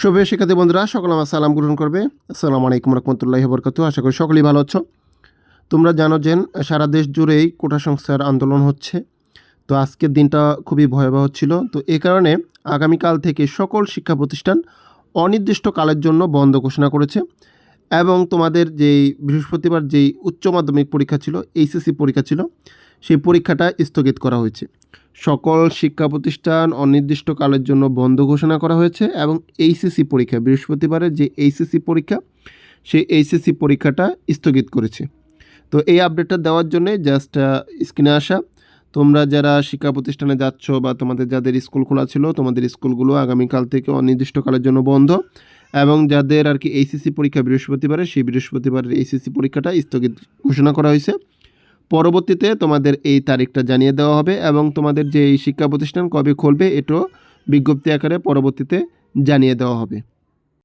শুভে শিক্ষার্থী বন্ধুরা, সকল আমার সালাম গ্রহণ করবে। আসসালামু আলাইকুম রহমতুল্লাহ বরকাতু। আশা করি সকলেই ভালো আছো। তোমরা জানো যে সারা দেশ জুড়েই কোটা সংস্থার আন্দোলন হচ্ছে। তো আজকের দিনটা খুবই ভয়াবহ ছিল। তো এ কারণে আগামীকাল থেকে সকল শিক্ষা প্রতিষ্ঠান অনির্দিষ্ট কালের জন্য বন্ধ ঘোষণা করেছে এবং তোমাদের যেই বৃহস্পতিবার যেই উচ্চ মাধ্যমিক পরীক্ষা ছিল, এইচএসসি পরীক্ষা ছিল, সেই পরীক্ষাটা স্থগিত করা হয়েছে। সকল শিক্ষা প্রতিষ্ঠান অনির্দিষ্ট কালের জন্য বন্ধ ঘোষণা করা হয়েছে এবং এইচএসসি পরীক্ষা, বৃহস্পতিবারের যে এইচএসসি পরীক্ষা, সেই এইচএসসি পরীক্ষাটা স্থগিত করেছে। তো এই আপডেটটা দেওয়ার জন্যে জাস্ট স্ক্রিনে আসা। তোমরা যারা শিক্ষা প্রতিষ্ঠানে যাচ্ছ বা তোমাদের যাদের স্কুল খোলা ছিল, তোমাদের স্কুলগুলো আগামীকাল থেকে অনির্দিষ্টকালের জন্য বন্ধ এবং যাদের আর কি এইচএসসি পরীক্ষা বৃহস্পতিবারে সেই বৃহস্পতিবারের এইচএসসি পরীক্ষাটা স্থগিত ঘোষণা করা হয়েছে। পরবর্তীতে তোমাদের এই তারিখটা জানিয়ে দেওয়া হবে এবং তোমাদের যে এই শিক্ষা প্রতিষ্ঠান কবে খুলবে এটাও বিজ্ঞপ্তি আকারে পরবর্তীতে জানিয়ে দেওয়া হবে।